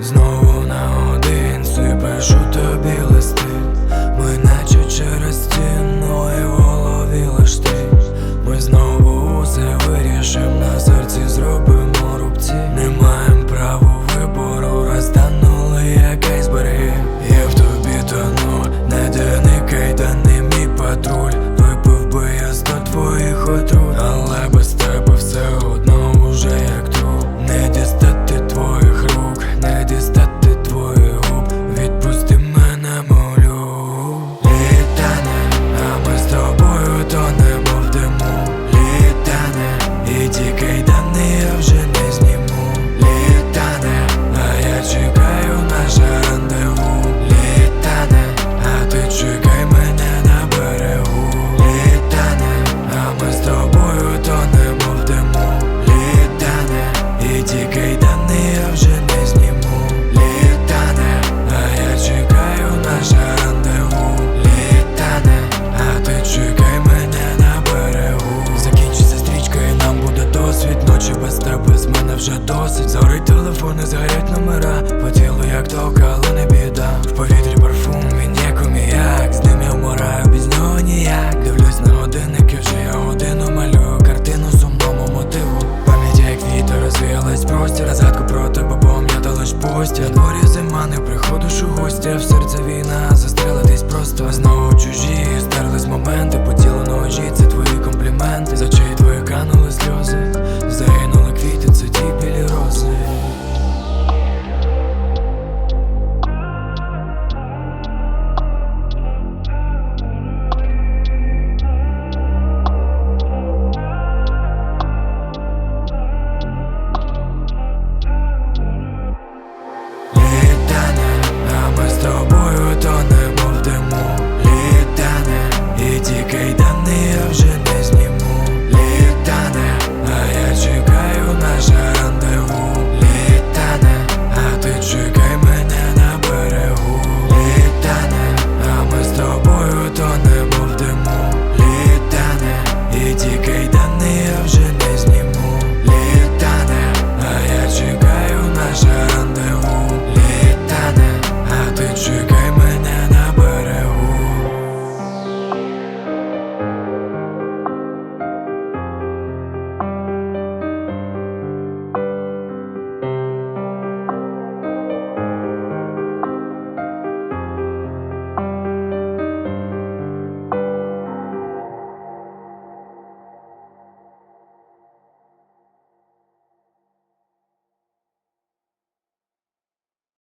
no вже досить, Загорить телефони, згорять номера. По тілу як тока, але не біда. В повітрі парфум, він як. Уміяк З ним я вмираю, без нього ніяк. Дивлюсь на годинник, вже я годину малюю. Картину сумному мотиву. Пам'ять як вітер розвіялась простір Згадку про тебе пам'яталась постя Дворі зима, не приходиш у гості в серце війна.